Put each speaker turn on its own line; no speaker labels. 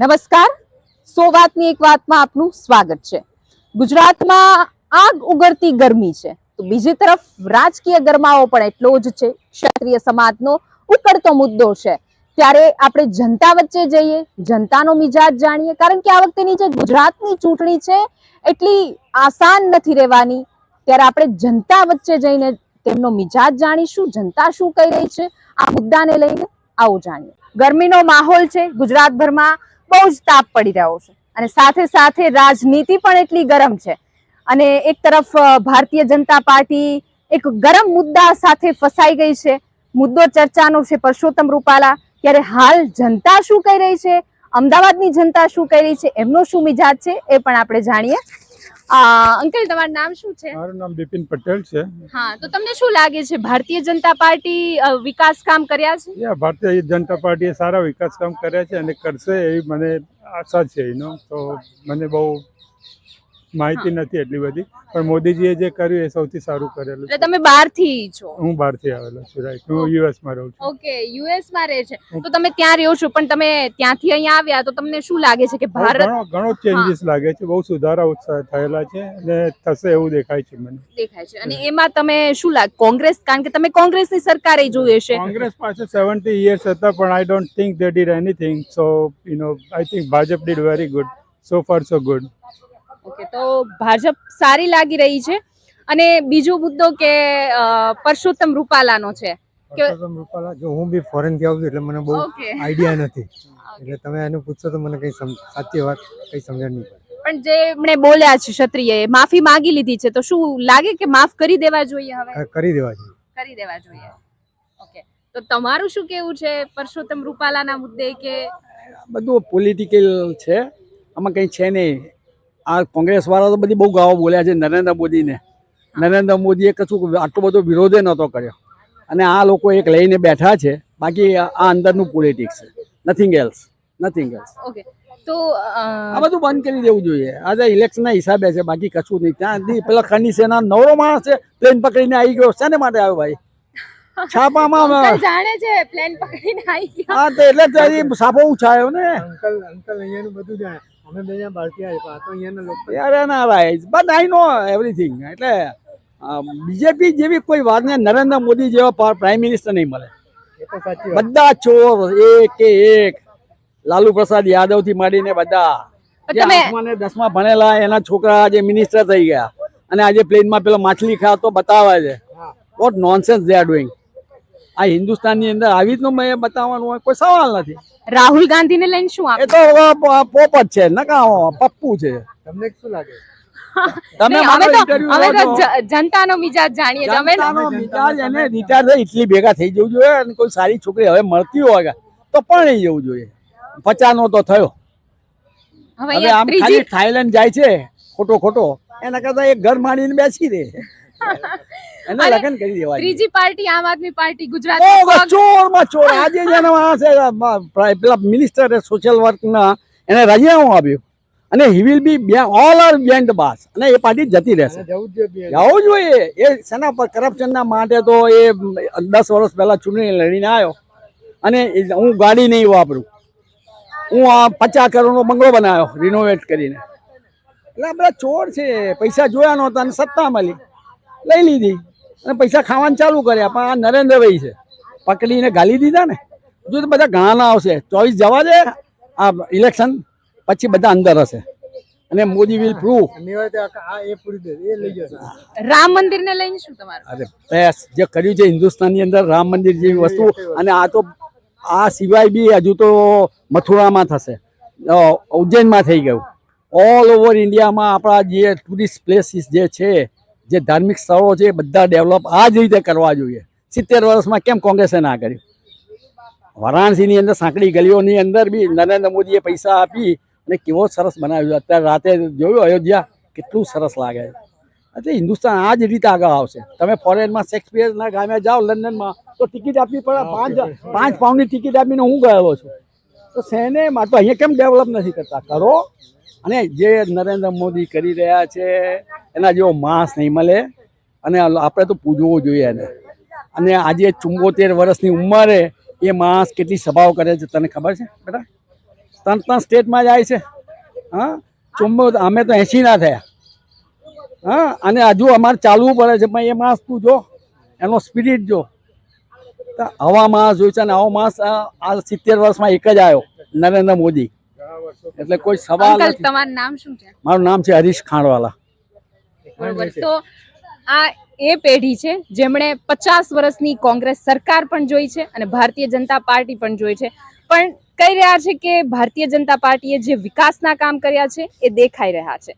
નમસ્કાર. સો વાતની એક વાતમાં આપનું સ્વાગત છે. ગુજરાતમાં આગ ઉગડતી ગરમી છે. તો બીજી તરફ રાજકીય ગરમાવો પણ એટલો જ છે. ક્ષત્રિય સમાજનો ઉકળતો મુદ્દો છે. ત્યારે આપણે જનતા વચ્ચે જઈએ, જનતાનો મિજાજ જાણીએ. કારણ કે આ વખતેની જે ગુજરાતની ચૂંટણી છે, એટલી આસાન નથી રહેવાની. ત્યારે આપણે જનતા વચ્ચે જઈને તેમનો મિજાજ જાણીશું, જનતા શું કહી રહી છે, આ મુદ્દાને લઈને આવું જાણીએ. ગરમીનો માહોલ છે ગુજરાતભરમાં. બહુ જ તાપ પડી રહ્યો છે. અને સાથે સાથે રાજનીતિ પણ એટલી ગરમ છે. અને એક તરફ ભારતીય જનતા પાર્ટી એક ગરમ મુદ્દા સાથે ફસાઈ ગઈ છે. મુદ્દો ચર્ચાનો છે પરસોત્તમ રૂપાલા. ત્યારે હાલ જનતા શું કહી રહી છે? અમદાવાદની જનતા શું કહી રહી છે? એમનો શું મિજાજ છે? એ પણ આપણે જાણીએ. અંકલ તમારું નામ શું છે?
મારું નામ બિપિન પટેલ છે.
હા તો તમને શું લાગે છે? ભારતીય જનતા પાર્ટી વિકાસ કામ કર્યા છે?
યા ભારતીય જનતા પાર્ટીએ સારા વિકાસ કામ કર્યા છે અને કરશે એવી મને આશા છે એનો. તો મને બહુ માહિતી નથી એટલી બધી પણ મોદીજીએ જે કર્યું એ સૌથી સારું કરેલું
એટલે તમે બહારથી છો?
હું બહારથી આવેલો છું રાઈટ હું યુએસમાં રહું છું.
ઓકે યુએસમાં રહે છે. તો તમે ત્યાં રહ્યો છો પણ તમે ત્યાંથી અહીંયા આવ્યા તો તમને શું લાગે છે કે ભારત
ઘણો ઘણો ચેન્જીસ લાગે છે બહુ સુધારા ઉત્સાહ થયેલા છે અને થશે એવું દેખાય છે મને.
દેખાય છે. અને એમાં તમે શું લાગે કોંગ્રેસ કારણ કે તમે કોંગ્રેસની સરકારે જોઈ હશે.
કોંગ્રેસ પાસે સેવન્ટી યર્સ હતા પણ I don't think they did anything so you know I think Bhajap did very good so far so good
okay તો ભાજપ સારી લાગી રહી છે. અને બીજો મુદ્દો કે પરસોત્તમ રૂપાલાનો છે.
પરસોત્તમ રૂપાલા જો હું બી ફોરેનથી આવું છું એટલે મને બહુ આઈડિયા નથી. એટલે તમે એને પૂછશો તો મને કઈ સાચી વાત કઈ સમજણ નહીં પડે.
પણ જે એમણે બોલ્યા છે ક્ષત્રિયએ માફી માંગી લીધી છે તો શું લાગે કે માફ કરી દેવા જોઈએ હવે?
કરી દેવા જોઈએ.
કરી દેવા જોઈએ. ઓકે. તો તમારું શું કેવું છે પરસોત્તમ રૂપાલાના મુદ્દે કે
બધું પોલિટિકલ છે. આમાં કંઈ છે નહીં. આ કોંગ્રેસ વાળા તો બધી બહુ ગાવો બોલ્યા છે નરેન્દ્ર મોદીને. નરેન્દ્ર મોદીએ કશું આટલો બધો વિરોધે નહોતો કર્યો. અને આ લોકો એક લઈને બેઠા છે. બાકી આ અંદરનું પોલિટિક્સ છે. Nothing else nothing else
okay તો
આ બધું બંધ કરી દેવું જોઈએ. આજે ઇલેક્શનના હિસાબે છે. બાકી કશું નહીં. ત્યાંથી પેલા ખંડી સેના નવરો માણસ છે. પ્લેન પકડીને આવી ગયો. શેને માટે આવ્યો ભાઈ? છાપામાં
જાણે છે પ્લેન પકડીને આવી ગયા.
હા તો એટલે સાપો ઉછાયો ને.
અંકલ અંકલ અહીંયાનું બધું જાણે. અમે બે અહીંયા બહારથી આવ્યા તો અહીંયાના લોકો
યાર ના rise but I know everything એટલે બીજેપી જેવી કોઈ વાત ને નરેન્દ્ર મોદી જેવા પ્રાઇમ મિનિસ્ટર નહીં મળે.
એ તો સાચી વાત.
બધા ચોર એક એક. લાલુ પ્રસાદ યાદવથી માંડીને બધા.
પણ
જે
તમે
આઠમા ને દસમા ભણેલા એના છોકરા આજે મિનિસ્ટર થઈ ગયા. અને આજે પ્લેનમાં પેલો માછલી ખાતો બતાવે છે. What nonsense they are doing આ હિન્દુસ્તાનની અંદર આવી રીતનું મેં બતાવવાનું હોય કોઈ સવાલ નથી.
રાહુલ ગાંધીને લઈને શું
એ તો પોપ જ છે નકા પપ્પુ છે.
તમને શું લાગે?
તમે
નહીં, તો
interview
તો જનતાનો મિજાજ જાણીએ છીએ
મિજાજ એને રિટાયર થઈ ઇટલી ભેગા થઈ જવું જોઈએ અને કોઈ સારી છોકરી હવે મળતી હોય તો પણ જવું જોઈએ. પચાનો તો થયો.
હવે
હવે આમ ખાલી થાઈલેન્ડ જાય છે ખોટો ખોટો એના કરતા એક ઘર માંડીને બેસી રહે એને
અને
લગ્ન કરી દેવા
ત્રીજી પાર્ટી આમ આદમી પાર્ટી ગુજરાત
ચોરમાં ચોર. આજે જેના પેલા મિનિસ્ટર સોશિયલ વર્કના એને રાજીનામું આપ્યું. અને he will be all are band boss અને એ પાર્ટી જતી રહેશે.
જવું જોઈએ
એ શેના પર? કરપ્શનના માટે તો એ દસ વર્ષ પહેલા ચૂંટણી લડીને આવ્યો. અને હું ગાડી નહીં વાપરું. હું આ પચાસ કરોડનો બંગલો બનાવ્યો રિનોવેટ કરીને. એટલે આપણા બધા ચોર છે. પૈસા જોયા નહોતા અને સત્તા મળી. લઈ લીધી. અને પૈસા ખાવાનું ચાલુ કર્યા પણ આ નરેન્દ્રભાઈ છે. પકડીને ગાલી દીધા ને. જો તો બધા ઘણા ના આવશે. ચોવીસ જવા દે આ ઇલેક્શન પછી બધા અંદર હશે. અને મોદી વિલ પ્રૂવ
રામ મંદિર ને લઈને શું તમારું?
અરે બેસ જે કર્યું છે હિન્દુસ્તાનની અંદર રામ મંદિર જેવી વસ્તુ. અને આ તો આ સિવાય બી હજુ તો મથુરામાં થશે. ઉજ્જૈનમાં થઈ ગયું. ઓલ ઓવર ઇન્ડિયામાં આપણા જે ટુરિસ્ટ પ્લેસીસ જે છે જે ધાર્મિક સ્થળો છે એ બધા ડેવલપ આ જ રીતે કરવા જોઈએ. સિત્તેર વર્ષમાં કેમ કોંગ્રેસે ના કર્યું? વારાણસીની અંદર સાંકડી ગલીઓની અંદર બી નરેન્દ્ર મોદીએ પૈસા આપી અને કેવો સરસ બનાવ્યું. અત્યારે રાતે જોયું અયોધ્યા કેટલું સરસ લાગે છે. એટલે હિન્દુસ્તાન આ જ રીતે આગળ આવશે. તમે ફોરેનમાં શેક્સપિયરના ગામે જાઓ લંડનમાં તો ટિકિટ આપવી પડે. પાંચ પાંચ પાઉન્ડની ટિકિટ આપીને હું ગયેલો છું. તો સેને માં તો અહીંયા કેમ ડેવલપ નથી કરતા? કરો. અને જે નરેન્દ્ર મોદી કરી રહ્યા છે એના જેવો માણસ નહીં મળે. અને આપણે તો પૂજવો જોઈએ એને. અને આજે ચુંબોતેર વર્ષની ઉંમરે એ માણસ કેટલી સભાઓ કરે છે તને ખબર છે બેટા? ત્રણ ત્રણ સ્ટેટમાં જાય છે. હા? ચુંબો અમે તો એસી ના થયા. હા? અને હજુ અમારે ચાલવું પડે છે પણ એ માણસ તું જો એનો સ્પિરિટ જો. તો આવા માણસ જોયું છે અને આવો માણસ આ આ સિત્તેર વર્ષમાં એક જ આવ્યો નરેન્દ્ર મોદી. એટલે કોઈ સવાલ
તમારું નામ શું છે?
મારું નામ છે હરીશ ખાંડવાલા.
બરોબર. તો આ એ પેઢી છે જેમણે પચાસ વર્ષની કોંગ્રેસ સરકાર પણ જોઈ છે અને ભારતીય જનતા પાર્ટી પણ જોઈ છે. પણ કહી રહ્યા છે કે ભારતીય જનતા પાર્ટીએ જે વિકાસના કામ કર્યા છે એ દેખાઈ રહ્યા છે.